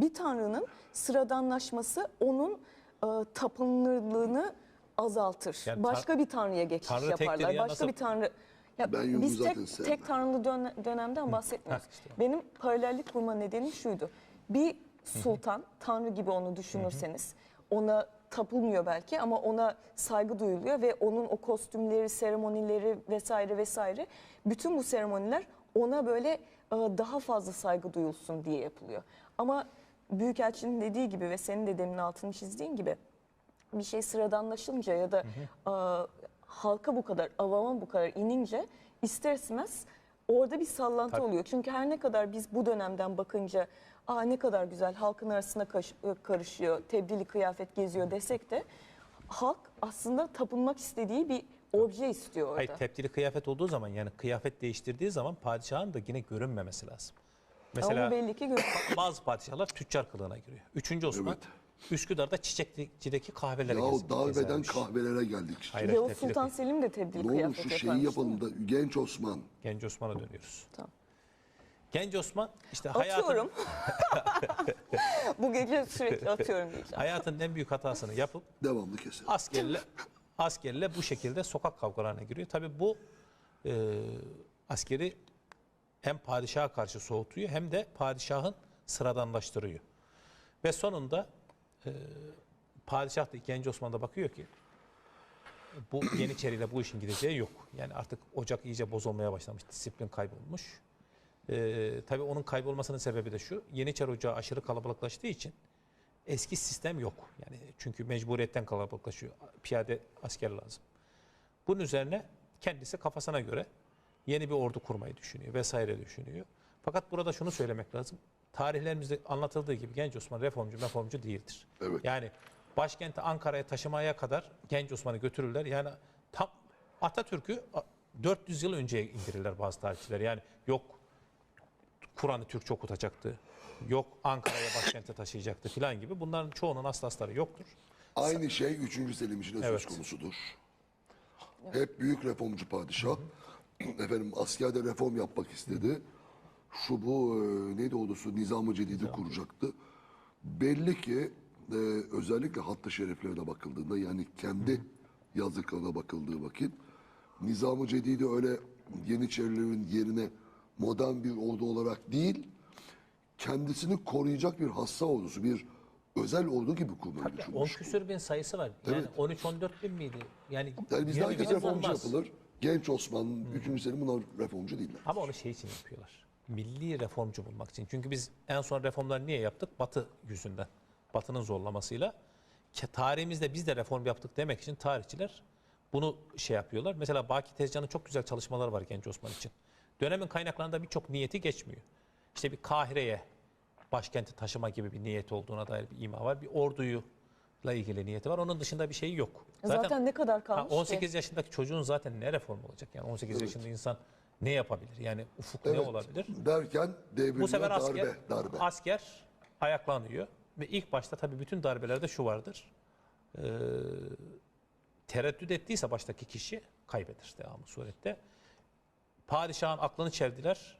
bir tanrının sıradanlaşması onun e, tapınırlığını azaltır. Yani Başka bir tanrıya geçiş Tanrı yaparlar. ya, Başka nasıl- bir tanrı ya Ben biz zaten tek, sevmem. tek tanrılı dön- dönemden bahsetmiyoruz. Benim paralellik kurma nedenim şuydu. Bir sultan, tanrı gibi onu düşünürseniz, ona tapılmıyor belki ama ona saygı duyuluyor ve onun o kostümleri, seremonileri vesaire vesaire bütün bu seremoniler ona böyle e, daha fazla saygı duyulsun diye yapılıyor. Ama Büyükelçinin dediği gibi ve senin de demin altını çizdiğin gibi bir şey sıradanlaşınca ya da e, halka bu kadar, avama bu kadar inince ister istemez orada bir sallantı Tabii. oluyor. Çünkü her ne kadar biz bu dönemden bakınca aa ne kadar güzel halkın arasına karışıyor, tebdili kıyafet geziyor desek de halk aslında tapınmak istediği bir obje istiyor orada. Hayır tepdili kıyafet olduğu zaman yani kıyafet değiştirdiği zaman padişahın da yine görünmemesi lazım. Mesela Ama belli ki bazı padişahlar tüccar kılığına giriyor. Üçüncü Osman Evet. Üsküdar'da Çiçekçi'deki kahvelere Ya gezip darbeden kahvelere geldik işte. Hayır, Yavuz tepdili Sultan. Selim de tebdili Ne olur kıyafet şu yaparmış. şeyi değil yapalım mi? da Genç Osman. Genç Osman'a dönüyoruz. Tamam. Genç Osman işte hayatın, Atıyorum. bu gece sürekli atıyorum diyeceğim. hayatın en büyük hatasını yapıp Devamlı keselim. askerle askerle bu şekilde sokak kavgalarına giriyor. Tabii bu e, askeri hem padişaha karşı soğutuyor hem de padişahın sıradanlaştırıyor. Ve sonunda e, padişah da genç Osman da bakıyor ki bu Yeniçeriyle bu işin gideceği yok. Yani artık ocak iyice bozulmaya başlamış, disiplin kaybolmuş. E, tabii onun kaybolmasının sebebi de şu, Yeniçeri Ocağı aşırı kalabalıklaştığı için eski sistem yok. Yani çünkü mecburiyetten kalabalıklaşıyor. Piyade asker lazım. Bunun üzerine kendisi kafasına göre yeni bir ordu kurmayı düşünüyor vesaire düşünüyor. Fakat burada şunu söylemek lazım. Tarihlerimizde anlatıldığı gibi Genç Osman reformcu reformcu değildir. Evet. Yani başkenti Ankara'ya taşımaya kadar Genç Osman'ı götürürler. Yani tam Atatürk'ü 400 yıl önceye indirirler bazı tarihçiler. Yani yok Kur'an'ı Türkçe okutacaktı. Yok Ankara'ya başkente taşıyacaktı filan gibi. Bunların çoğunun aslı astarı yoktur. Aynı şey 3. Selim için de Evet. söz konusudur. Hep büyük reformcu padişah. Efendim askerde reform yapmak istedi. Şu bu e, neydi ordusu Nizam-ı Cedid'i kuracaktı. Belli ki e, özellikle hattı şereflerine bakıldığında yani kendi yazdıklarına bakıldığı vakit Nizam-ı Cedid'i öyle Yeniçerilerin yerine modern bir ordu olarak değil kendisini koruyacak bir hassa ordusu, bir özel ordu gibi kurmayı 10 düşünmüş. küsür bin sayısı var. Yani 13-14 bin miydi? Yani, Yani bizde 20 herkes bin reformcu olmaz. yapılır. Genç Osman, 3. Selim bunlar reformcu değiller. Ama onu şey için yapıyorlar. Milli reformcu bulmak için. Çünkü biz en son reformları niye yaptık? Batı yüzünden. Batı'nın zorlamasıyla. Tarihimizde biz de reform yaptık demek için tarihçiler bunu şey yapıyorlar. Mesela Baki Tezcan'ın çok güzel çalışmaları var Genç Osman için. Dönemin kaynaklarında birçok niyeti geçmiyor. İşte bir Kahire'ye başkenti taşıma gibi bir niyeti olduğuna dair bir ima var. Bir orduyu ile ilgili niyeti var. Onun dışında bir şey yok. Zaten, ne kadar Ha, kalmış 18 ki? yaşındaki çocuğun zaten ne reform olacak? Yani 18 yaşında insan ne yapabilir? Yani ufuk ne Evet. olabilir? Derken devriliyor Bu sefer darbe, asker, darbe. asker ayaklanıyor. Ve ilk başta tabii bütün darbelerde şu vardır. Ee, tereddüt ettiyse baştaki kişi kaybeder devamı surette. Padişahın aklını çeldiler.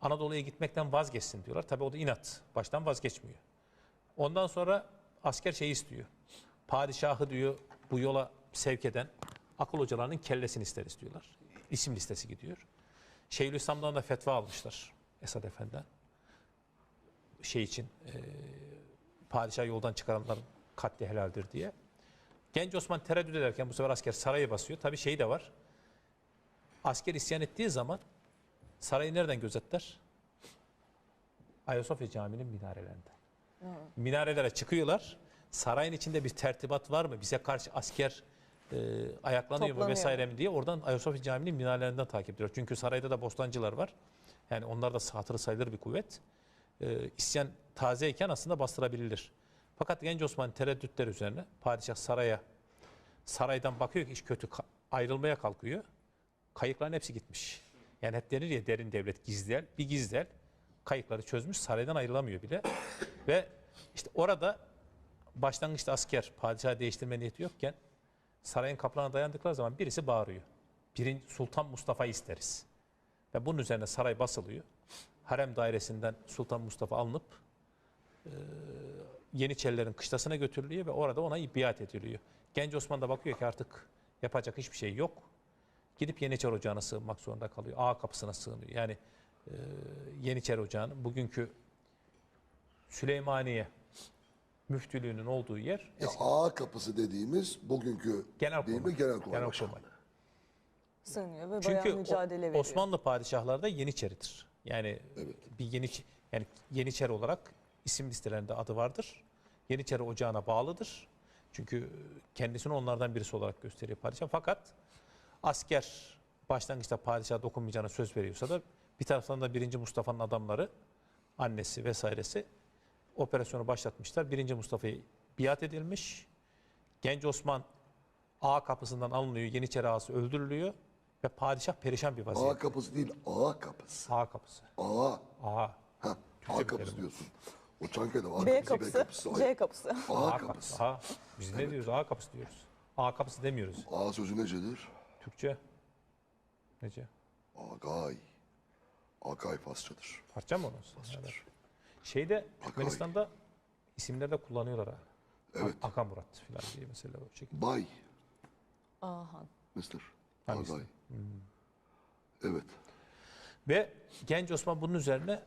Anadolu'ya gitmekten vazgeçsin diyorlar. Tabii o da inat. Baştan vazgeçmiyor. Ondan sonra asker şeyi istiyor. Padişahı diyor bu yola sevk eden akıl hocalarının kellesini ister istiyorlar. İsim listesi gidiyor. Şeyhülislam'dan da fetva almışlar Esad Efendi'den. Şey için e, padişah yoldan çıkaranların katli helaldir diye. Genç Osman tereddüt ederken bu sefer asker sarayı basıyor. Tabii şey de var. Asker isyan ettiği zaman sarayı nereden gözetler? Ayasofya Camii'nin minarelerinden. Minarelere çıkıyorlar. Sarayın içinde bir tertibat var mı? Bize karşı asker e, ayaklanıyor mu Toplanıyor. vesaire mi diye oradan Ayasofya Camii'nin minarelerinden takip ediyor. Çünkü sarayda da bostancılar var. Yani onlar da hatırı sayılır bir kuvvet. E, isyan tazeyken aslında bastırabilir. Fakat Genç Osman tereddütler üzerine padişah saraya saraydan bakıyor ki iş kötü ka- ayrılmaya kalkıyor. Kayıkların hepsi gitmiş. Yani hep denir ya derin devlet gizler. Bir gizler kayıkları çözmüş saraydan ayrılamıyor bile. Ve işte orada başlangıçta asker padişahı değiştirme niyeti yokken sarayın kapılarına dayandıkları zaman birisi bağırıyor. Birinci Sultan Mustafa'yı isteriz. Ve bunun üzerine saray basılıyor. Harem dairesinden Sultan Mustafa alınıp e, Yeniçerilerin kışlasına götürülüyor ve orada ona biat ediliyor. Genç Osman da bakıyor ki artık yapacak hiçbir şey yok. Gidip Yeniçer Ocağı'na sığınmak zorunda kalıyor. Ağa kapısına sığınıyor. Yani e, Yeniçer Ocağı'nın bugünkü Süleymaniye müftülüğünün olduğu yer Ya A kapısı dediğimiz bugünkü Genelkurmay. değil mi? Genelkurmay Genelkurmay. Başkanlığı. Sığınıyor ve Çünkü bayağı mücadele veriyor. Osmanlı padişahları da Yeniçeridir. Yani Evet. bir Yeni yani Yeniçeri olarak isim listelerinde adı vardır. Yeniçeri ocağına bağlıdır. Çünkü kendisini onlardan birisi olarak gösteriyor padişah. Fakat asker başlangıçta padişaha dokunmayacağına söz veriyorsa da bir taraftan da 1. Mustafa'nın adamları annesi vesairesi operasyonu başlatmışlar. 1. Mustafa'ya biat edilmiş. Genç Osman A kapısından alınıyor. Yeniçeri ağası öldürülüyor ve padişah perişan bir A vaziyette. kapısı değil, A kapısı. A kapısı. A. A. Ha, A kapısı diyorsun. O Çankaya'da A B kapısı, B kapısı. C kapısı. A A kapısı. A. Biz ne diyoruz? A kapısı diyoruz. A kapısı demiyoruz. A sözü necedir? Türkçe. Nece? Agay. Agay Farsçadır. Parça mı onun? Evet. Şeyde Türkmenistan'da isimlerde kullanıyorlar ha. Evet. Aka Murat falan diye mesela o şekilde. Bay. Ahan. Mr. Agay. Evet. Ve Genç Osman bunun üzerine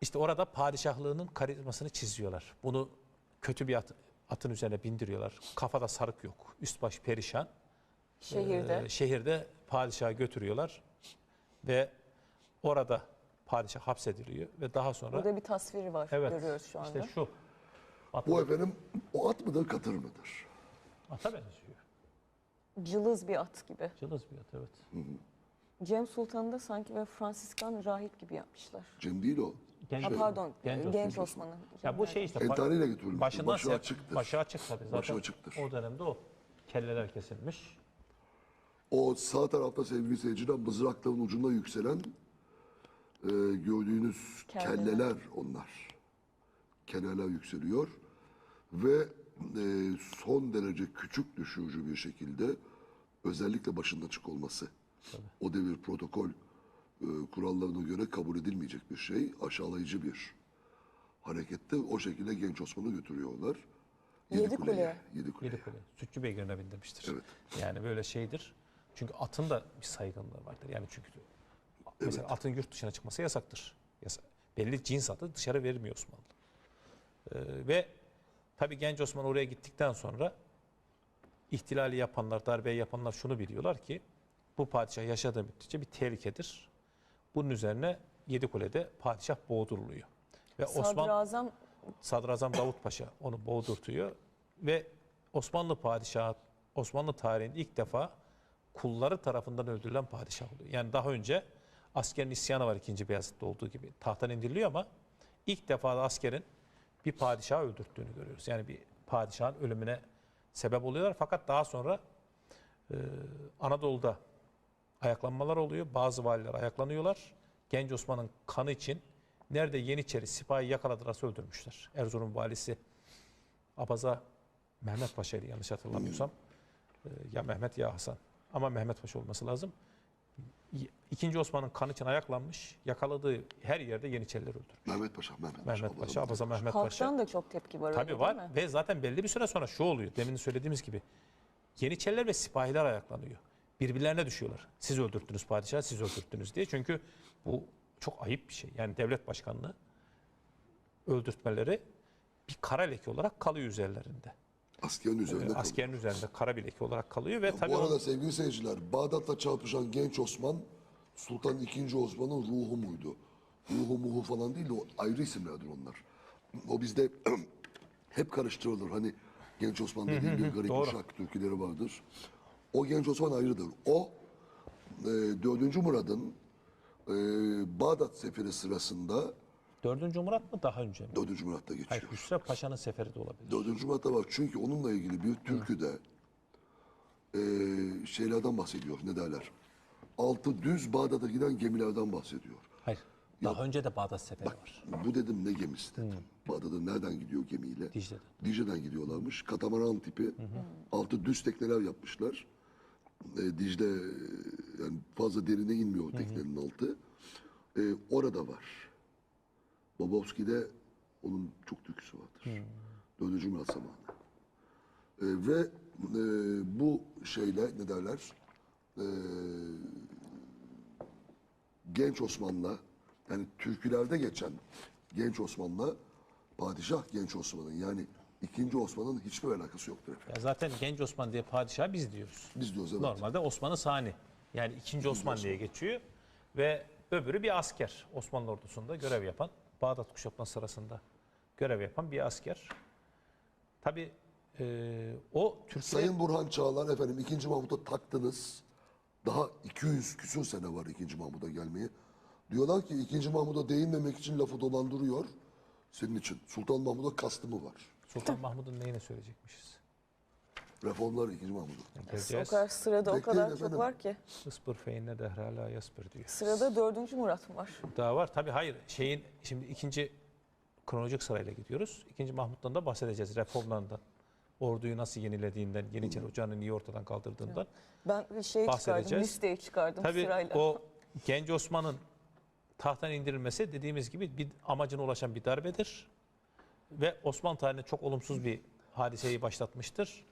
işte orada padişahlığının karizmasını çiziyorlar. Bunu kötü bir at- atın üzerine bindiriyorlar. Kafada sarık yok. Üst baş perişan. Şehirde. Ee, şehirde padişahı götürüyorlar ve orada padişah hapsediliyor ve daha sonra Burada bir tasviri var. evet Görüyoruz şu anda. işte şu Bu efendim o at mıdır katır mıdır? ata benziyor. Cılız bir at gibi. Cılız bir at evet. Cem Sultan'ı da sanki böyle Fransiskan rahip gibi yapmışlar. Cem değil o. Genç Ha, pardon, Genç Genç, Osman. Osman'ı. Ya bu şey işte Entariyle götürülmüş. başından Başı açıktır. Başı açık tabii zaten. Başı açıktır. O dönemde o kelleler kesilmiş. O sağ tarafta sevgili seyirciler mızrakların ucunda yükselen e, gördüğünüz Kelleler. kelleler onlar. Kelleler yükseliyor ve e, son derece küçük düşürücü bir şekilde özellikle başında açık olması. O devir protokol e, kurallarına göre kabul edilmeyecek bir şey, aşağılayıcı bir harekette o şekilde genç Osman'ı götürüyorlar. Yedi Kule'ye, Kule. Yedi Kule'ye. Yedi kule. Sütçü beygirine bindirmiştir. Evet. Yani böyle şeydir. Çünkü atın da bir saygınlığı vardır. Yani çünkü mesela atın yurt dışına çıkması yasaktır. Yasa- belli cins atı dışarı vermiyor Osmanlı. Ee, ve tabii genç Osman oraya gittikten sonra ihtilali yapanlar, darbeyi yapanlar şunu biliyorlar ki bu padişah yaşadığı müddetçe bir tehlikedir. Bunun üzerine Yedikule'de padişah boğduruluyor. Ve Osman Sadrazam Sadrazam Davut Paşa onu boğdurtuyor ve Osmanlı padişahı Osmanlı tarihinde ilk defa kulları tarafından öldürülen padişah oluyor. Yani daha önce askerin isyanı var 2. Beyazıt'ta olduğu gibi tahttan indiriliyor ama ilk defa da askerin bir padişahı öldürttüğünü görüyoruz. Yani bir padişahın ölümüne sebep oluyorlar fakat daha sonra e, Anadolu'da ayaklanmalar oluyor. Bazı valiler ayaklanıyorlar. Genç Osman'ın kanı için nerede Yeniçeri sipahi yakaladılarsa öldürmüşler. Erzurum valisi Abaza Mehmet Paşa'ydı yanlış hatırlamıyorsam. Ee, Ya Mehmet ya Hasan. Ama Mehmet Paşa olması lazım. Y- İkinci Osman'ın kanı için ayaklanmış. Yakaladığı her yerde Yeniçeriler öldürmüş. Mehmet Paşa, Mehmet Paşa. Mehmet Allah'ım Paşa, Abaza Mehmet halktan Paşa. da çok tepki var. Tabii öyle var değil mi? ve zaten belli bir süre sonra şu oluyor. Demin söylediğimiz gibi Yeniçeriler ve sipahiler ayaklanıyor. Birbirlerine düşüyorlar. Siz öldürttünüz padişahı, siz öldürttünüz diye. Çünkü bu çok ayıp bir şey. Yani devlet başkanlığı öldürtmeleri bir kara leke olarak kalıyor üzerlerinde. Askerin üzerinde kalıyor. Askerin üzerinde kara bir leke olarak kalıyor ve tabii Bu arada sevgili seyirciler, Bağdat'la çarpışan genç Osman, Sultan II. Osman'ın ruhu muydu? Ruhu muhu falan değil de o ayrı isimlerdir onlar. O bizde hep karıştırılır. Hani genç Osman dediğim bir garip doğru. uşak türküleri vardır. O genç Osman ayrıdır. O e, 4. Murad'ın e, Bağdat seferi sırasında 4. Murat mı daha önce mi? 4. Murad'da Hayır, geçiyor. Hüsrev Paşa'nın seferi de olabilir. 4. Murat'ta var. Çünkü onunla ilgili bir türküde e, şeylerden bahsediyor. Ne derler? Altı düz Bağdat'a giden gemilerden bahsediyor. Hayır. Daha önce de Bağdat seferi var. Bu dedim ne gemisi dedim. Bağdat'a nereden gidiyor gemiyle? Dicle'den. Dicle'den gidiyorlarmış. Katamaran tipi. Altı düz tekneler yapmışlar. E, Dicle e, yani fazla derine inmiyor teknenin altı. E, orada var. Bobovski'de Onun çok türküsü vardır. Dördüncü Murat zamanı. E, ve e, bu şeyle ne derler? E, genç Osman'la yani türkülerde geçen genç Osman'la padişah genç Osman'ın yani ikinci Osman'ın hiçbir alakası yoktur efendim. Ya zaten genç Osman diye padişah biz diyoruz. Biz diyoruz evet. Normalde Osman'ı Sani. Yani ikinci Osman diye geçiyor. Ve öbürü bir asker. Osmanlı ordusunda görev yapan, Bağdat kuşatması sırasında görev yapan bir asker. Tabii e, o Türkiye... Sayın Burhan Çağlar efendim 2. Mahmut'a taktınız. Daha 200 küsur sene var 2. Mahmut'a gelmeye. Diyorlar ki 2. Mahmut'a değinmemek için lafı dolandırıyor. Senin için. Sultan Mahmut'a kastı mı var? Sultan Mahmud'un neyine söyleyecekmişiz? Reformlar 2. Mahmut'un. O kadar sırada o Bekleyin kadar çok efendim. var ki. Ispır feyinle dehrala yaspır diyor. Sırada dördüncü Murat mı var? Daha var. Tabii hayır. Şeyin şimdi ikinci kronolojik sırayla gidiyoruz. İkinci Mahmut'tan da bahsedeceğiz. Reformlarından. Orduyu nasıl yenilediğinden, Yeniçeri Ocağı'nı niye ortadan kaldırdığından. Ben bir şey çıkardım, Bahsedeceğiz. listeyi çıkardım Tabii sırayla. o genç Osman'ın tahttan indirilmesi dediğimiz gibi bir amacına ulaşan bir darbedir. Ve Osmanlı tarihinde çok olumsuz bir hadiseyi başlatmıştır.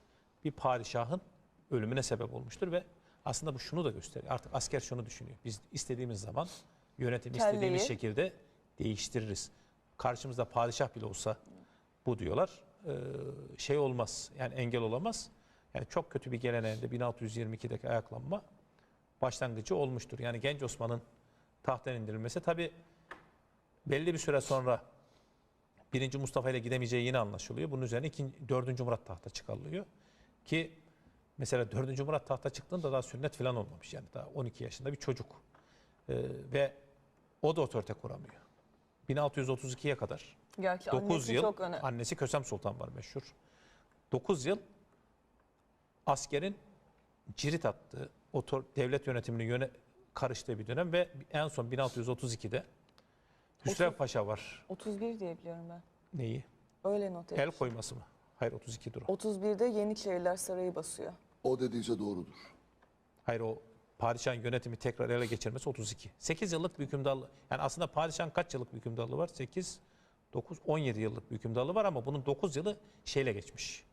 Bir padişahın ölümüne sebep olmuştur ve aslında bu şunu da gösteriyor. Artık asker şunu düşünüyor. Biz istediğimiz zaman yönetimi istediğimiz Kelleyi. şekilde değiştiririz. Karşımızda padişah bile olsa bu diyorlar. Ee, şey olmaz. Yani engel olamaz. Yani çok kötü bir geleneğinde 1622'deki ayaklanma başlangıcı olmuştur. Yani genç Osman'ın tahttan indirilmesi tabi belli bir süre sonra 1. Mustafa ile gidemeyeceği yine anlaşılıyor. Bunun üzerine 2. 4. Murat tahta çıkarılıyor. Ki mesela 4. Murat tahta çıktığında daha sünnet falan olmamış. Yani daha 12 yaşında bir çocuk. Ee, ve o da otorite kuramıyor. 1632'ye kadar Gerçi 9 annesi yıl çok önemli. annesi Kösem Sultan var meşhur. 9 yıl askerin cirit attığı, otor, devlet yönetimini yöne, karıştığı bir dönem ve en son 1632'de Hüsrev Paşa var. 31 diye biliyorum ben. Neyi? Öyle not El etmiş. koyması mı? Hayır 32 dur o. 31'de Yeniçeriler Sarayı basıyor. O dediyse doğrudur. Hayır o padişahın yönetimi tekrar ele geçirmesi 32. 8 yıllık bir hükümdarlığı. Yani aslında padişahın kaç yıllık bir hükümdarlığı var? 8, 9, 17 yıllık bir hükümdarlığı var ama bunun 9 yılı şeyle geçmiş.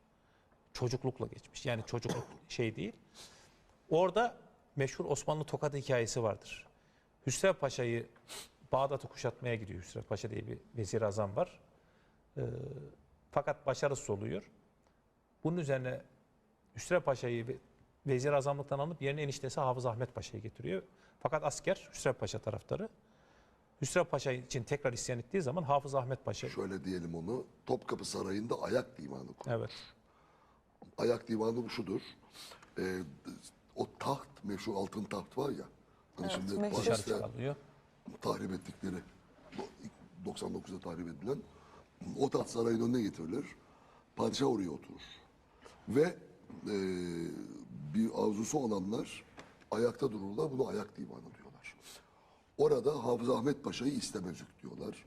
Çocuklukla geçmiş. Yani çocukluk şey değil. Orada meşhur Osmanlı tokadı hikayesi vardır. Hüsrev Paşa'yı Bağdat'ı kuşatmaya gidiyor. Hüsrev Paşa diye bir vezir azam var. Ee, fakat başarısız oluyor. Bunun üzerine Hüsrev Paşa'yı ve- vezir azamlıktan alıp yerine eniştesi Hafız Ahmet Paşa'yı getiriyor. Fakat asker Hüsrev Paşa taraftarı. Hüsrev Paşa için tekrar isyan ettiği zaman Hafız Ahmet Paşa Şöyle diyelim onu. Topkapı Sarayı'nda ayak divanı kur. evet Ayak divanı şudur. Ee, o taht, meşhur altın taht var ya. Hani Evet, şimdi meşhur. dışarı Paris'te çıkarılıyor. tahrip ettikleri, do- 99'da tahrip edilen o taht sarayın önüne getirilir. Padişah oraya oturur. Ve e, bir arzusu olanlar ayakta dururlar. Bunu ayak divanı diyorlar. Orada Hafız Ahmet Paşa'yı istemezlik diyorlar.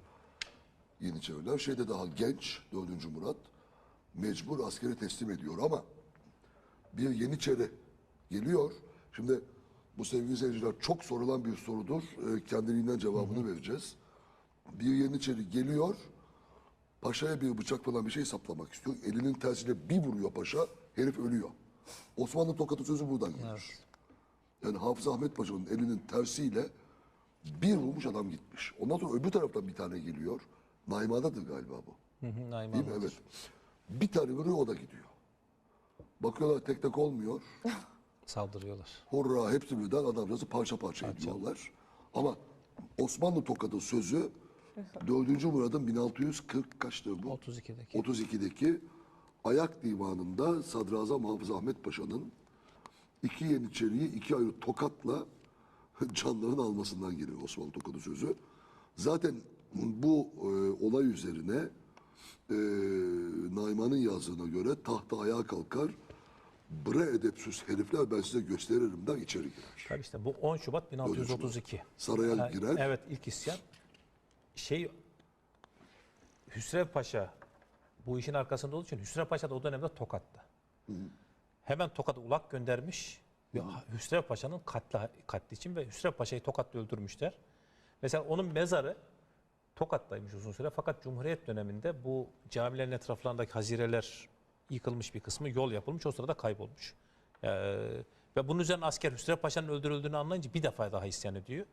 Yeniçeriler. Şeyde daha genç 4. Murat mecbur askeri teslim ediyor ama bir Yeniçeri geliyor. Şimdi bu sevgili seyirciler çok sorulan bir sorudur. Ee, kendiliğinden cevabını vereceğiz. Bir Yeniçeri geliyor. Paşa'ya bir bıçak falan bir şey saplamak istiyor. Elinin tersiyle bir vuruyor paşa. Herif ölüyor. Osmanlı tokatı sözü buradan gelir. Yani Hafız Ahmet Paşa'nın elinin tersiyle bir vurmuş adam gitmiş. Ondan sonra öbür taraftan bir tane geliyor. Naiman'dadır galiba bu. Değil mi? Evet. Bir tane vuruyor o da gidiyor. Bakıyorlar tek tek olmuyor. saldırıyorlar. Hurra hepsi birden adamcağızı parça parça ediyorlar. Ama Osmanlı tokadı sözü 4. Murad'ın 1640 kaçtır bu? 32'deki. 32'deki ayak divanında Sadrazam Hafız Ahmet Paşa'nın iki Yeniçeri'yi iki ayrı tokatla canlarını almasından geliyor Osmanlı tokadı sözü. Zaten bu e, olay üzerine e, Naiman'ın yazdığına göre tahta ayağa kalkar. Bre edepsiz herifler ben size gösteririm der içeri girer. Tabii işte bu 10 Şubat 1632. Saraya girer. Evet ilk isyan. Şey Hüsrev Paşa bu işin arkasında olduğu için Hüsrev Paşa da o dönemde Tokat'ta. Hemen Tokat'a ulak göndermiş. Ve Hüsrev Paşa'nın katli, katli için ve Hüsrev Paşa'yı Tokat'ta öldürmüşler. Mesela onun mezarı Tokat'taymış uzun süre. Fakat Cumhuriyet döneminde bu camilerin etraflarındaki hazireler yıkılmış bir kısmı yol yapılmış. O sırada kaybolmuş. Ee, ve bunun üzerine asker Hüsrev Paşa'nın öldürüldüğünü anlayınca bir defa daha isyan ediyor.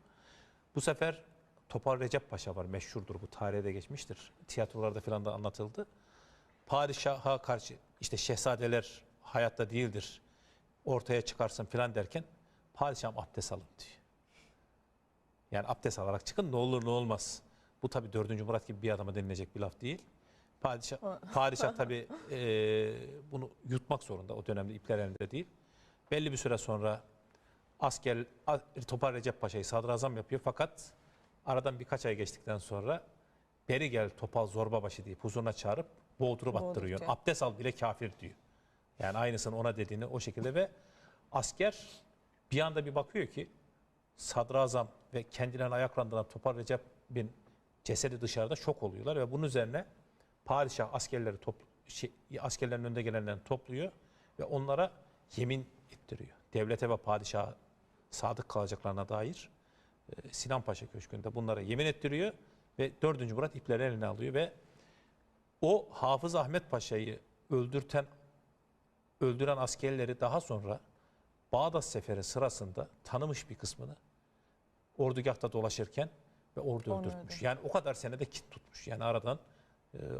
Bu sefer Topal Recep Paşa var meşhurdur bu tarihe de geçmiştir. Tiyatrolarda falan da anlatıldı. Padişaha karşı işte şehzadeler hayatta değildir ortaya çıkarsın falan derken padişahım abdest alın diyor. Yani abdest alarak çıkın ne olur ne olmaz. Bu tabi 4. Murat gibi bir adama denilecek bir laf değil. Padişah, padişah tabi bunu yutmak zorunda o dönemde ipler elinde değil. Belli bir süre sonra asker Topal Recep Paşa'yı sadrazam yapıyor fakat aradan birkaç ay geçtikten sonra beri gel Topal Zorbabaşı deyip huzuruna çağırıp boğdurup attırıyor. Boğdurtuyor. Abdest al bile kafir diyor. Yani aynısını ona dediğini o şekilde ve asker bir anda bir bakıyor ki sadrazam ve kendilerini ayaklandıran Topal Recep'in cesedi dışarıda şok oluyorlar ve bunun üzerine padişah askerleri top, şey, askerlerin önünde gelenlerini topluyor ve onlara yemin ettiriyor. Devlete ve padişaha sadık kalacaklarına dair Sinan Paşa Köşkü'nde bunlara yemin ettiriyor ve 4. Murat ipleri eline alıyor ve o Hafız Ahmet Paşa'yı öldürten öldüren askerleri daha sonra Bağdat Seferi sırasında tanımış bir kısmını ordugahta dolaşırken ve orada Onu öldürtmüş. öldü. Yani o kadar senede kin tutmuş. Yani aradan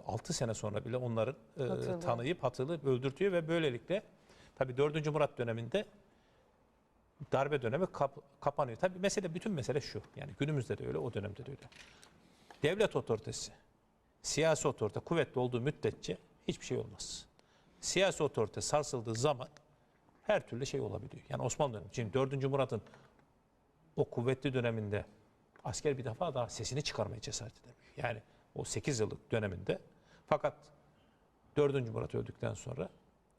6 sene sonra bile onların e, Hatırlıyor. tanıyıp hatırlayıp öldürtüyor ve böylelikle tabii 4. Murat döneminde darbe dönemi kap- kapanıyor. Tabii mesele bütün mesele şu. Yani günümüzde de öyle, o dönemde de öyle. Devlet otoritesi, siyasi otorite kuvvetli olduğu müddetçe hiçbir şey olmaz. Siyasi otorite sarsıldığı zaman her türlü şey olabiliyor. Yani Osmanlı dönemi. Şimdi 4. Murat'ın o kuvvetli döneminde asker bir defa daha sesini çıkarmaya cesaret edemiyor. Yani o 8 yıllık döneminde fakat 4. Murat öldükten sonra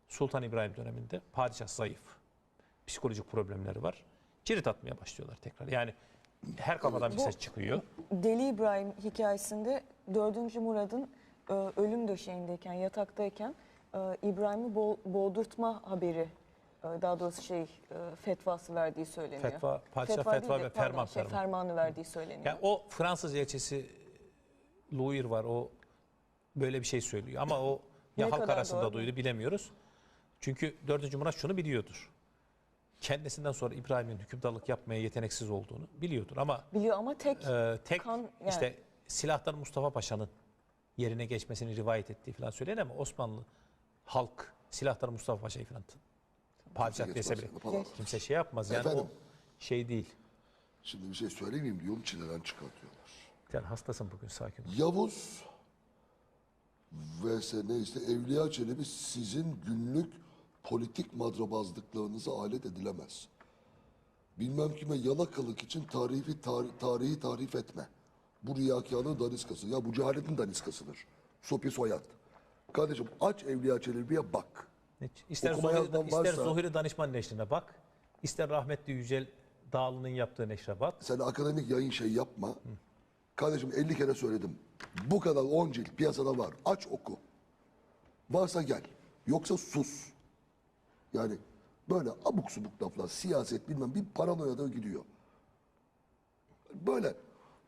Sultan İbrahim döneminde padişah zayıf. Psikolojik problemleri var. Cirit atmaya başlıyorlar tekrar. Yani her kafadan bir ses çıkıyor. Deli İbrahim hikayesinde 4. Murad'ın e, ölüm döşeğindeyken, yataktayken e, İbrahim'i bo- boğdurtma haberi, e, daha doğrusu şey e, fetvası verdiği söyleniyor. Fetva, padişah fetva, de, ve pardon, ferman şey, ferman. fermanı verdiği söyleniyor. Yani o Fransız elçisi Louis var o böyle bir şey söylüyor ama o ya Ne halk arasında doğru? duydu bilemiyoruz. Çünkü 4. Murat şunu biliyordur. Kendisinden sonra İbrahim'in hükümdarlık yapmaya yeteneksiz olduğunu biliyordur ama Biliyor ama tek e, tek kan yani işte silahtar Mustafa Paşa'nın yerine geçmesini rivayet ettiği falan söyleniyor ama Osmanlı halk silahtar Mustafa Paşa'yı falan padişah Kimse dese bile kimse şey yapmaz yani Efendim? o şey değil. Şimdi bir şey söylemeyeyim diyorum çileden çıkartıyorlar. Sen hastasın bugün sakin ol. Yavuz vs neyse Evliya Çelebi sizin günlük politik madrabazlıklarınıza alet edilemez. Bilmem kime yalakalık için tarihi, tar- tarihi tarif etme. Bu riyakarlığın daniskası. Ya bu cehaletin daniskasıdır. Sopi soyad. Kardeşim aç Evliya Çelebi'ye bak. Hiç. İster, Okuma Zuhri, ister varsa- Zuhri Danışman Neşri'ne bak, ister rahmetli Yücel Dağlı'nın yaptığı neşre bak. Sen akademik yayın şey yapma. Kardeşim 50 kere söyledim. Bu kadar 10 cilt piyasada var. Aç oku. Varsa gel. Yoksa sus. Yani böyle abuk subuk laflar, siyaset bilmem bir paranoya da gidiyor. Böyle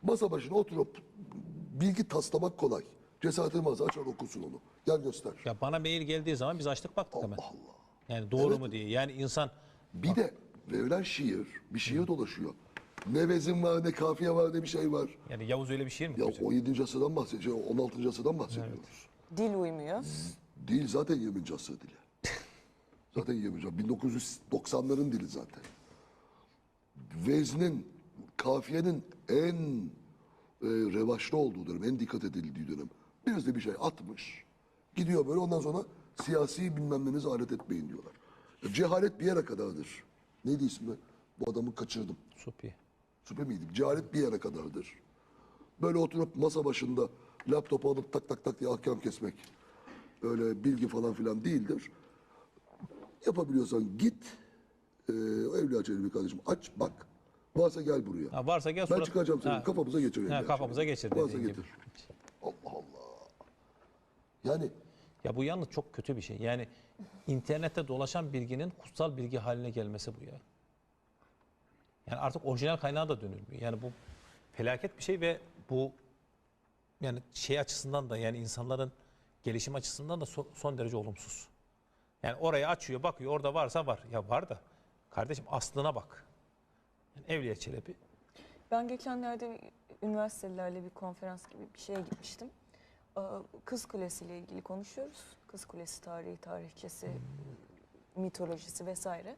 masa başına oturup bilgi taslamak kolay. Cesaretin varsa açar okusun onu. Gel göster. Ya bana mail geldiği zaman biz açtık baktık hemen. Allah. Yani doğru Evet. mu diye. Yani insan Bir de verilen şiir, bir şiir dolaşıyor. Ne vezin var, ne kafiye var, ne bir şey var. yani Yavuz öyle bir şiir mi Ya koyacak? 17. asırdan bahsediyoruz, 16. asırdan bahsediyoruz. dil uymuyor. Değil zaten 20. asır dili. Zaten 20. asır. 1990'ların dili zaten. Veznin, kafiyenin en e, revaçta olduğu dönem, en dikkat edildiği dönem. Birisi de bir şey atmış. Gidiyor böyle ondan sonra siyasi bilmem nenize alet etmeyin diyorlar. Ya Cehalet bir yere kadardır. Neydi ismi? Bu adamı kaçırdım. Supi. Süper miydi? Cehalet bir yere kadardır. Böyle oturup masa başında laptopu alıp tak tak tak diye ahkam kesmek. Öyle bilgi falan filan değildir. Yapabiliyorsan git. E, Evliya Çelebi kardeşim aç bak. Varsa gel buraya. Ha, varsa gel ben surat- çıkacağım seni. Ha. Kafamıza geçir. Evliya kafamıza geçir Varsa dediğin gibi. getir. Allah Allah. Yani Ya bu yalnız çok kötü bir şey. Yani internette dolaşan bilginin kutsal bilgi haline gelmesi bu ya. Yani artık orijinal kaynağa da dönülmüyor. Yani bu felaket bir şey ve bu yani şey açısından da yani insanların gelişim açısından da so- son derece olumsuz. Yani orayı açıyor, bakıyor orada varsa var. Ya var da kardeşim aslına bak. Yani Evliya Çelebi Ben geçenlerde üniversitelerle bir konferans gibi bir şeye gitmiştim. Ee, Kız Kulesi ile ilgili konuşuyoruz. Kız Kulesi tarihi, tarihçesi, mitolojisi vesaire.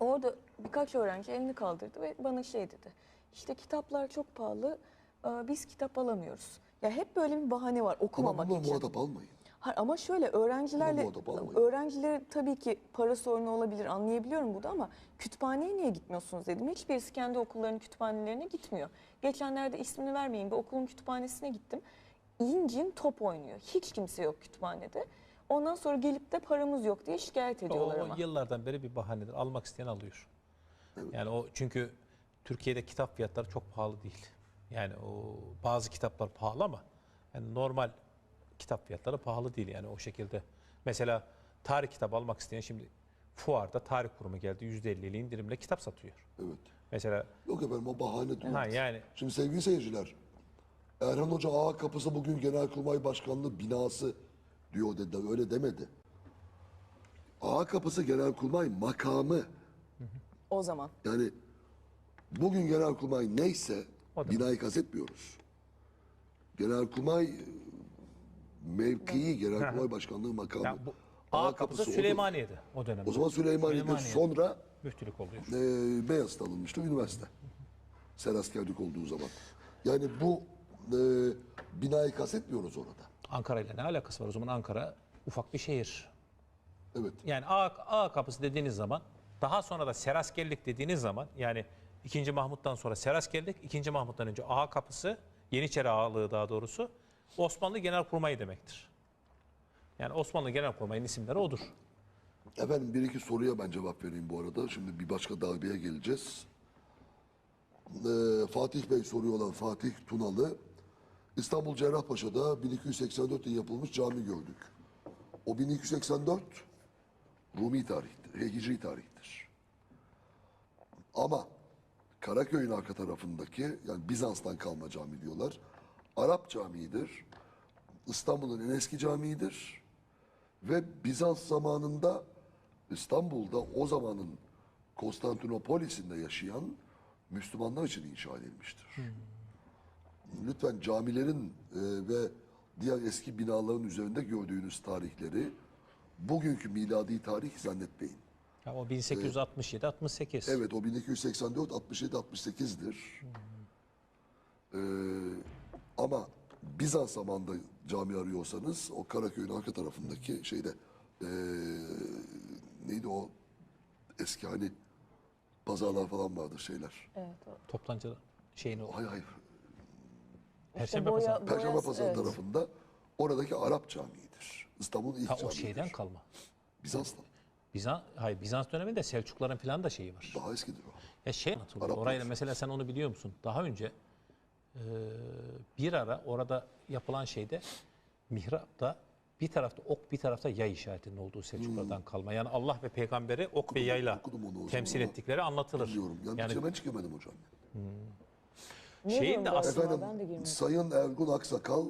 Orada birkaç öğrenci elini kaldırdı ve bana şey dedi. İşte kitaplar çok pahalı, ee, biz kitap alamıyoruz. Ya hep böyle bir bahane var Ama okumamak bununla için. muhatap almayın. Ama şöyle öğrencilerle Buna muhatap almayın. öğrencilere tabii ki para sorunu olabilir anlayabiliyorum bu da ama kütüphaneye niye gitmiyorsunuz dedim. Hiçbirisi kendi okullarının kütüphanelerine gitmiyor. Geçenlerde ismini vermeyin bir okulun kütüphanesine gittim. İncin top oynuyor. Hiç kimse yok kütüphanede. Ondan sonra gelip de paramız yok diye şikayet o, ediyorlar o ama. yıllardan beri bir bahanedir. Almak isteyen alıyor. Yani o çünkü Türkiye'de kitap fiyatları çok pahalı değil. Yani o bazı kitaplar pahalı ama yani normal kitap fiyatları pahalı değil yani o şekilde. Mesela tarih kitabı almak isteyen şimdi fuarda tarih kurumu geldi %50'li indirimle kitap satıyor. Evet. Mesela Yok efendim o bahane değil. ha yani Şimdi sevgili seyirciler, Erhan Hoca Ağa Kapısı bugün Genelkurmay Başkanlığı binası diyor dediler. Öyle demedi. Ağa Kapısı Genelkurmay makamı. O zaman. Yani bugün Genelkurmay neyse O da- binayı kastetmiyoruz. Genelkurmay e, mevkii, Genelkurmay Başkanlığı makamı. ya bu A kapısı odur. Süleymaniye'de o dönemde. O zaman Süleymaniye'de Süleymaniye. sonra müftülük oluyor. e, Beyazıt'ta alınmıştı üniversite. Seraskerlik olduğu zaman. Yani bu e, binayı kastetmiyoruz orada. Ankara ile ne alakası var o zaman Ankara ufak bir şehir. Evet. Yani A, A kapısı dediğiniz zaman daha sonra da Seraskerlik dediğiniz zaman yani 2. Mahmut'tan sonra Seraskerlik, 2. Mahmut'tan önce A kapısı, Yeniçeri Ağalığı daha doğrusu Osmanlı Genelkurmayı demektir. Yani Osmanlı Genelkurmayı'nın isimleri odur. Efendim bir iki soruya ben cevap vereyim bu arada. Şimdi bir başka darbeye geleceğiz. Ee, Fatih Bey soruyorlar. Fatih Tunalı. İstanbul Cerrahpaşa'da 1284'te yapılmış cami gördük. O 1284 Rumi tarihtir, Hicri tarihtir. Ama Karaköy'ün arka tarafındaki yani Bizans'tan kalma cami diyorlar. Arap camiidir. İstanbul'un en eski camiidir. Ve Bizans zamanında İstanbul'da o zamanın Konstantinopolis'inde yaşayan Müslümanlar için inşa edilmiştir. Lütfen camilerin e, ve diğer eski binaların üzerinde gördüğünüz tarihleri bugünkü miladi tarih zannetmeyin. Ya o 1867 68. Evet o 1284, 67, 68'dir. Ee, ama Bizans zamanında cami arıyorsanız o Karaköy'ün arka tarafındaki şeyde ee, neydi o eski hani pazarlar falan vardır şeyler. Evet. o. Toplancı şeyini o. Hayır hayır. Perşembe boya- Pazarı. Perşembe Pazarı evet. tarafında oradaki Arap camiidir. İstanbul'un ilk Ha, o camiidir. şeyden kalma. Bizans'tan. Bizans, hayır Bizans döneminde Selçukluların falan da şeyi var. Daha eskidir o. Ya şey anlatılıyor. Araplar. Orayla mesela sen onu biliyor musun? Daha önce e, bir ara orada yapılan şeyde mihrapta bir tarafta ok bir tarafta yay işaretinin olduğu Selçuklulardan kalma. Yani Allah ve peygamberi ok ve yayla Hmm. okudum onu temsil ettikleri anlatılır. Biliyorum. Yani, Yani ben girmedim hocam. Ne Şeyin de aslında-? Efendim ben de girmedim. Sayın Ergun Aksakal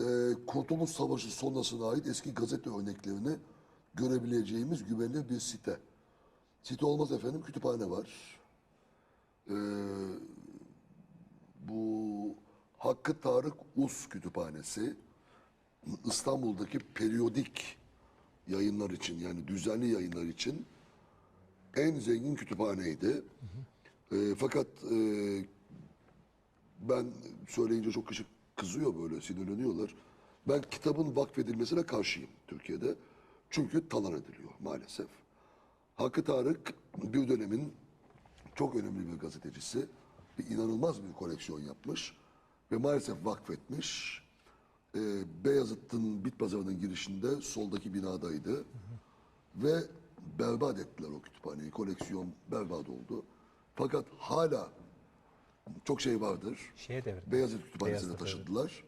e, Kurtuluş Savaşı sonrasına ait eski gazete örneklerini görebileceğimiz güvenilir bir site. Site olmaz efendim kütüphane var. E, bu Hakkı Tarık Us Kütüphanesi İstanbul'daki periyodik yayınlar için yani düzenli yayınlar için en zengin kütüphaneydi. E, fakat e, ben söyleyince çok kişi kızıyor böyle, sinirleniyorlar. Ben kitabın vakfedilmesine karşıyım Türkiye'de. Çünkü talan ediliyor maalesef. Hakkı Tarık bir dönemin çok önemli bir gazetecisi. Bir inanılmaz bir koleksiyon yapmış. Ve maalesef vakfetmiş. Ee, Beyazıt'ın bit pazarının girişinde soldaki binadaydı. Ve berbat ettiler o kütüphaneyi. Koleksiyon berbat oldu. Fakat hala çok şey vardır. şeye devirdi. Beyazıt Kütüphanesi'ne Beyazıt, taşıdılar.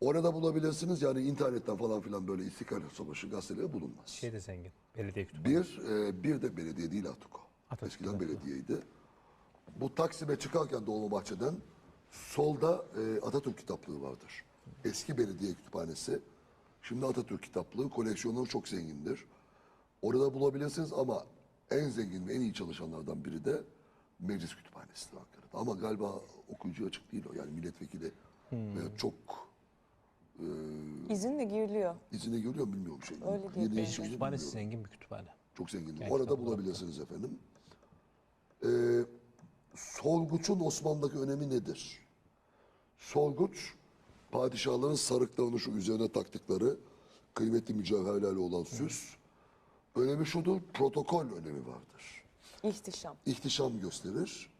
Orada bulabilirsiniz yani internetten falan filan böyle İstiklal Savaşı gazeteleri bulunmaz. Şey de zengin. Belediye kütüphanesi. Bir, e, bir de belediye değil artık o. Atatürk, Eskiden belediyeydi. Bu Taksim'e çıkarken Dolmabahçe'den Solda e, Atatürk kitaplığı vardır. Eski belediye kütüphanesi. Şimdi Atatürk kitaplığı koleksiyonları çok zengindir. Orada bulabilirsiniz ama en zengin ve en iyi çalışanlardan biri de meclis kütüphanesidir Ankara'da. Ama galiba okuyucuya açık değil o. Yani milletvekili veya çok İzinle giriliyor. izine görüyor mu bilmiyorum şey. Öyle diye Yeni biliyorum. şeyini Kütüphanesi bilmiyorum. zengin bir kütüphane. Çok zengin. Orada bulabilirsiniz efendim. Ee, Sorguç'un Osmanlı'daki önemi nedir? Sorguç, padişahların sarıklarını şu üzerine taktıkları kıymetli mücevherlerle olan süs. Önemi şudur, protokol önemi vardır. İhtişam. İhtişam gösterir.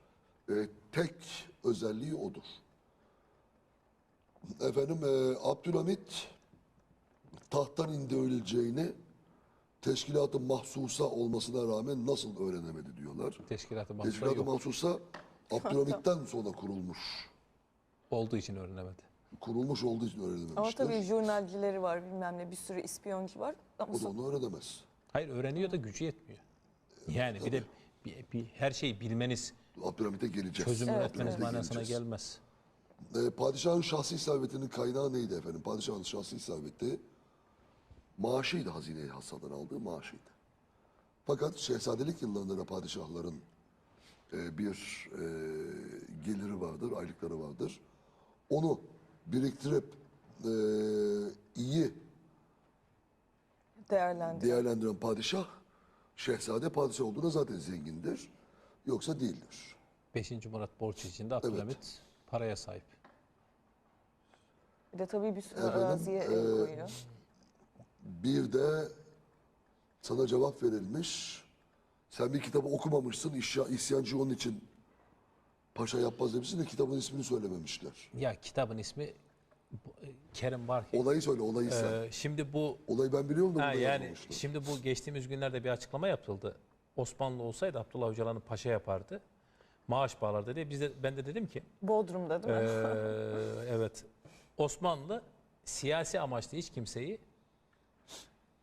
Ee, tek özelliği odur. Efendim, e, Abdülhamit tahttan indirileceğini teşkilat-ı mahsusa olmasına rağmen nasıl öğrenemedi diyorlar. Teşkilatı mahsusa Teşkilat-ı yok. Abdülhamit'ten sonra kurulmuş. Olduğu için öğrenemedi. Kurulmuş olduğu için öğrenememişler. Ama tabii jurnalcileri var bilmem ne bir sürü ispiyoncu var. Ama O da onu öğrenemez. Hayır öğreniyor da gücü yetmiyor. Yani bir de bir, bir- her şeyi bilmeniz, Abdülhamit'e geleceğiz. çözüm Evet, üretmeniz evet. manasına Geleceğiz. gelmez. Ee, padişahın şahsi servetinin kaynağı neydi efendim? Padişahın şahsi serveti maaşıydı hazine-i aldığı maaşıydı. Fakat şehzadelik yıllarında da padişahların e, bir e, geliri vardır, aylıkları vardır. Onu biriktirip e, iyi değerlendir. değerlendiren padişah, şehzade padişah olduğunda zaten zengindir. Yoksa değildir. 5. Murat borç içinde Abdülhamit paraya sahip. Bir de tabii bir sürü Efendim, araziye el e, koyuyor. Bir de sana cevap verilmiş. Sen bir kitabı okumamışsın. İşya, isyancı onun için paşa yapmaz demişsin de kitabın ismini söylememişler. Ya kitabın ismi e, Kerim Barki. Olayı söyle, olayı sen. Ee, şimdi bu Olayı ben biliyorum da ha, yani şimdi bu geçtiğimiz günlerde bir açıklama yapıldı. Osmanlı olsaydı Abdullah Öcalan'ı paşa yapardı. Maaş bağlardı diye. Biz de, ben de dedim ki Bodrum'da değil mi? Ee, evet. Osmanlı siyasi amaçlı hiç kimseyi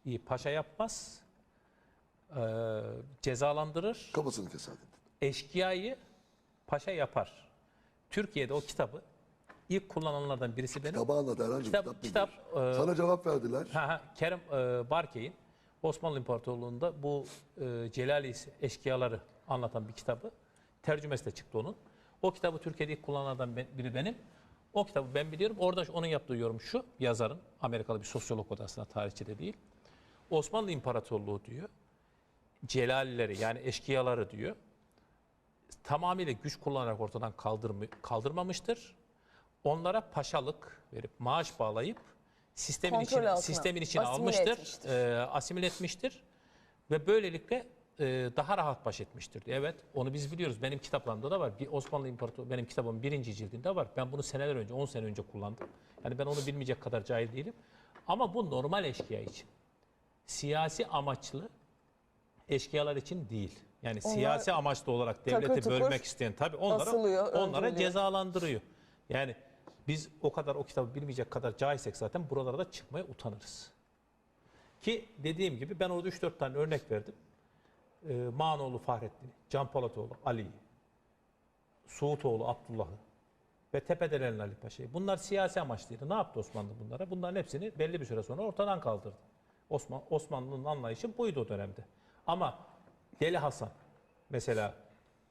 iyi paşa yapmaz. Ee, cezalandırır. Kafasını keser dedi. Eşkıyayı paşa yapar. Türkiye'de o kitabı ilk kullananlardan birisi benim. Kitabı anlat Erhan'cığım. Kitap, Kitap, kitap e, Sana cevap verdiler. Ha, ha, Kerem e, Barkey'in Osmanlı İmparatorluğu'nda bu e, Celali eşkıyaları anlatan bir kitabı. Tercümesi de çıktı onun. O kitabı Türkiye'de ilk kullananlardan biri benim. O kitabı ben biliyorum. Orada onun yaptığı yorum şu. Yazarın, Amerikalı bir sosyolog odasına tarihçi de değil. Osmanlı İmparatorluğu diyor. Celalileri yani eşkıyaları diyor. Tamamıyla güç kullanarak ortadan kaldırmı, kaldırmamıştır. Onlara paşalık verip maaş bağlayıp sistemin Kontrol içine, altına sistemin içine asimile almıştır, etmiştir. e, asimile etmiştir ve böylelikle e, daha rahat baş etmiştir. Evet, onu biz biliyoruz. Benim kitaplarımda da var. Bir Osmanlı İmparatorluğu benim kitabım birinci cildinde var. Ben bunu seneler önce, 10 sene önce kullandım. Yani ben onu bilmeyecek kadar cahil değilim. Ama bu normal eşkıya için. Siyasi amaçlı eşkıyalar için değil. Yani Onlar siyasi amaçlı olarak devleti tukur bölmek isteyen tabii onlara asılıyor, onlara cezalandırıyor. Yani biz o kadar o kitabı bilmeyecek kadar cahilsek zaten buralara da çıkmaya utanırız. Ki dediğim gibi ben orada 3-4 tane örnek verdim. Ee, Manoğlu Fahrettin'i, Can Polatoğlu Ali'yi, Suutoğlu Abdullah'ı ve Tepedelen Ali Paşa'yı. Bunlar siyasi amaçlıydı. Ne yaptı Osmanlı bunlara? Bunların hepsini belli bir süre sonra ortadan kaldırdı. Osman, Osmanlı'nın anlayışı buydu o dönemde. Ama Deli Hasan mesela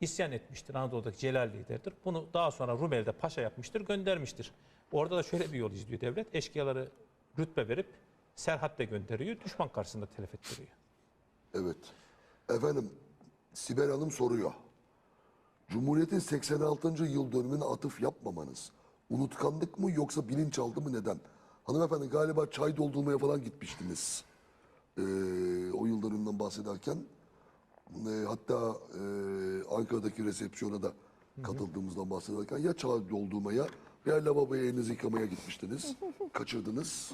isyan etmiştir. Anadolu'daki Celal liderdir. Bunu daha sonra Rumeli'de paşa yapmıştır, göndermiştir. Orada da şöyle bir yol izliyor devlet. Eşkıyaları rütbe verip Serhat da gönderiyor. Düşman karşısında telef ettiriyor. Evet. Efendim, Sibel Hanım soruyor. Cumhuriyet'in 86. yıl dönümüne atıf yapmamanız unutkanlık mı yoksa bilinçaltı mı neden? Hanımefendi galiba çay doldurmaya falan gitmiştiniz. Ee, o yıl dönümünden bahsederken. Ee, hatta e, Ankara'daki resepsiyona da katıldığımızdan bahsederken ya çay doldurmaya ya lavaboya elinizi yıkamaya gitmiştiniz. Kaçırdınız.